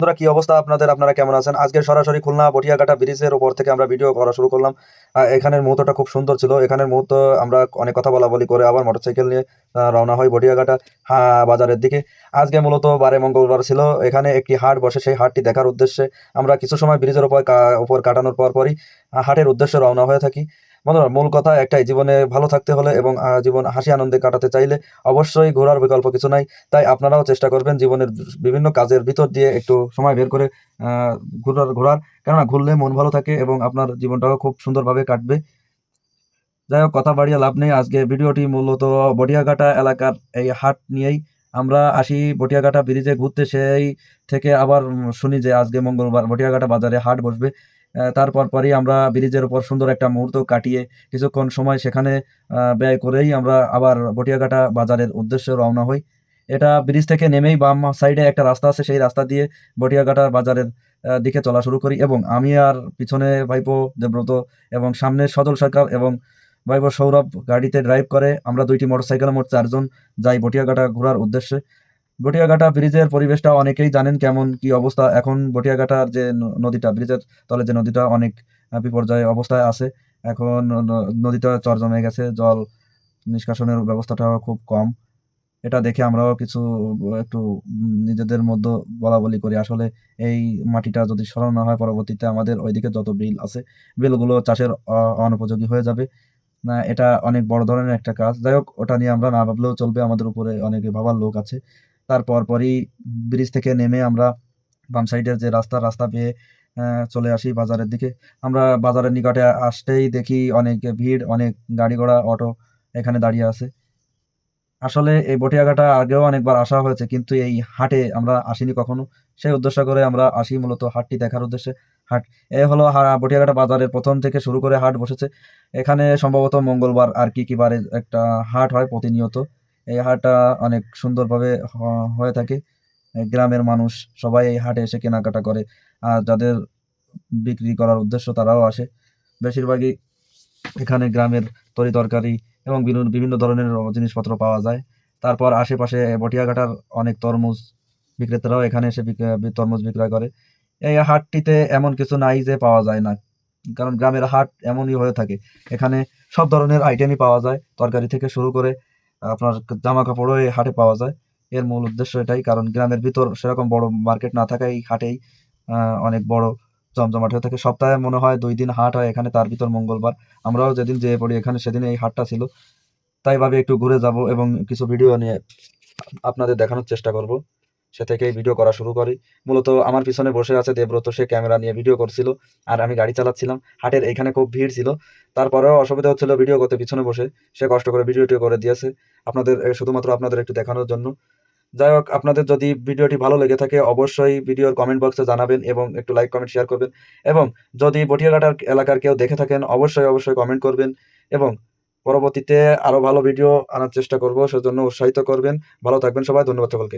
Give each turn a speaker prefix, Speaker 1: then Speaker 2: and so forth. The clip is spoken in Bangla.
Speaker 1: বন্ধুরা, কি অবস্থা আপনাদের? আপনারা কেমন আছেন? আজকে সরাসরি খুলনা বটিয়াঘাটা ব্রিজের উপর থেকে আমরা ভিডিও করা শুরু করলাম। এখানের মুহূর্তটা খুব সুন্দর ছিল। এখানের মুহূর্ত আমরা অনেক কথা বলা বলি করে আবার মোটরসাইকেল নিয়ে রওনা হয় বটিয়াঘাটা বাজারের দিকে। আজকে মূলত বারে মঙ্গলবার ছিল। এখানে একটি হাট বসে। সেই হাটটি দেখার উদ্দেশ্যে আমরা কিছু সময় ব্রিজের উপর উপর কাটানোর পর পরই হাটের উদ্দেশ্যে রওনা হয়ে থাকি। বন্ধুরা, মূল কথা একটাই, জীবনে ভালো থাকতে হলে এবং জীবন হাসি আনন্দে কাটাতে চাইলে অবশ্যই ঘোরার বিকল্প কিছু নাই। তাই আপনারাও চেষ্টা করবেন জীবনের বিভিন্ন কাজের ভিতর দিয়ে একটু সময় বের করে ঘোরার ঘোরার। কেননা ঘুরলে মন ভালো থাকে এবং আপনার জীবনটাও খুব সুন্দরভাবে কাটবে। যাই হোক, কথা বাড়িয়ে লাভ নেই। আজকে ভিডিওটি মূলত বটিয়াঘাটা এলাকার এই হাট নিয়েই। আমরা আসি বটিয়াঘাটা ব্রিজে ঘুরতে, সেই থেকে আবার শুনি যে আজকে মঙ্গলবার বটিয়াঘাটা বাজারে হাট বসবে। তারপর পরই আমরা ব্রিজের উপর সুন্দর একটা মুহূর্ত কাটিয়ে কিছুক্ষণ সময় সেখানে ব্যয় করেই আমরা আবার বটিয়াঘাটা বাজারের উদ্দেশ্যে রওনা হই। এটা ব্রিজ থেকে নেমেই বাম সাইডে একটা রাস্তা আছে, সেই রাস্তা দিয়ে বটিয়াঘাটা বাজারের দিকে চলা শুরু করি এবং আমি আর পিছনে ভাইপো দেব্রত এবং সামনে সজল সরকার এবং ভাইপো সৌরভ গাড়িতে ড্রাইভ করে, আমরা দুইটি মোটরসাইকেল মোট চারজন যাই বটিয়াঘাটা ঘোরার উদ্দেশ্যে। বটিয়াঘাটা ব্রিজের পরিবেশটা অনেকেই জানেন কেমন, কি অবস্থা। এখন বটিয়াঘাটার যে নদীটা, ব্রিজের তলে যে নদীটা অনেক বিপর্যয় অবস্থায় আছে। এখন নদীটা চর জমে গেছে, জল নিষ্কাশনের ব্যবস্থাটাও খুব কম। এটা দেখে আমরাও কিছু, একটু নিজেদের মধ্যে বলা বলি করি। আসলে এই মাটিটা যদি সরানো হয়, পরবর্তীতে আমাদের ওইদিকে যত বিল আছে, বিলগুলো চাষের অনুপযোগী হয়ে যাবে। না, এটা অনেক বড় ধরনের একটা কাজ। যাই হোক, ওটা নিয়ে আমরা না ভাবলেও চলবে। আমাদের উপরে অনেক ভাবার লোক আছে। তারপর পরই ব্রিজ থেকে নেমে আমরা বাম সাইডের যে রাস্তা রাস্তা পেয়ে চলে আসি বাজারের দিকে। আমরা বাজারের নিকটে আসতেই দেখি অনেক ভিড়, অনেক গাড়ি ঘোড়া, অটো এখানে দাঁড়িয়ে আছে। আসলে এই বটিয়াঘাটা আগেও অনেকবার আসা হয়েছে, কিন্তু এই হাটে আমরা আসিনি কখনো। সেই উদ্দেশ্য করে আমরা আসি মূলত হাটটি দেখার উদ্দেশ্যে। হাট, এ হলো বটিয়াঘাটা বাজারের প্রথম থেকে শুরু করে হাট বসেছে। এখানে সম্ভবত মঙ্গলবার আর কি কি বারে একটা হাট হয় প্রতিনিয়ত। এই হাটটা অনেক সুন্দরভাবে হয়ে থাকে। গ্রামের মানুষ সবাই এই হাটে এসে কেনাকাটা করে। আর যাদের বিক্রি করার উদ্দেশ্য তারাও আসে। বেশিরভাগই এখানে গ্রামের তরি তরকারি এবং বিভিন্ন ধরনের জিনিসপত্র পাওয়া যায়। তারপর আশেপাশে বটিয়াঘাটার অনেক তরমুজ বিক্রেতারাও এখানে এসে তরমুজ বিক্রয় করে। এই হাটটিতে এমন কিছু নাই যে পাওয়া যায় না। কারণ গ্রামের হাট এমনই হয়ে থাকে। এখানে সব ধরনের আইটেমই পাওয়া যায়। তরকারি থেকে শুরু করে আপনার জামা কাপড়ও এই হাটে পাওয়া যায়। এর মূল উদ্দেশ্য এটাই, কারণ গ্রামের ভিতর সেরকম বড় মার্কেট না থাকায় এই হাটেই অনেক বড় জমজমাট হয়ে থাকে। সপ্তাহে মনে হয় দুই দিন হাট হয় এখানে, তার ভিতর মঙ্গলবার। আমরাও যেদিন যেয়ে পড়ি এখানে, সেদিন এই হাটটা ছিল। তাই ভাবে একটু ঘুরে যাব এবং কিছু ভিডিও নিয়ে আপনাদের দেখানোর চেষ্টা করব। সে থেকেই ভিডিও করা শুরু করি। মূলত আমার পিছনে বসে আছে দেবব্রত, সে ক্যামেরা নিয়ে ভিডিও করছিল আর আমি গাড়ি চালাচ্ছিলাম। হাটের এখানে খুব ভিড় ছিল। তারপরেও অসুবিধা হচ্ছিল ভিডিও করতে পিছনে বসে। সে কষ্ট করে ভিডিওটি করে দিয়েছে। আপনাদের শুধুমাত্র আপনাদের একটু দেখানোর জন্য। যাই হোক, আপনাদের যদি ভিডিওটি ভালো লেগে থাকে, অবশ্যই ভিডিওর কমেন্ট বক্সে জানাবেন এবং একটু লাইক কমেন্ট শেয়ার করবেন। এবং যদি বটিয়াঘাটার এলাকার কেউ দেখে থাকেন, অবশ্যই অবশ্যই কমেন্ট করবেন এবং পরবর্তীতে আরও ভালো ভিডিও আনার চেষ্টা করব। সেজন্য উৎসাহিত করবেন। ভালো থাকবেন সবাই। ধন্যবাদ সকলকে।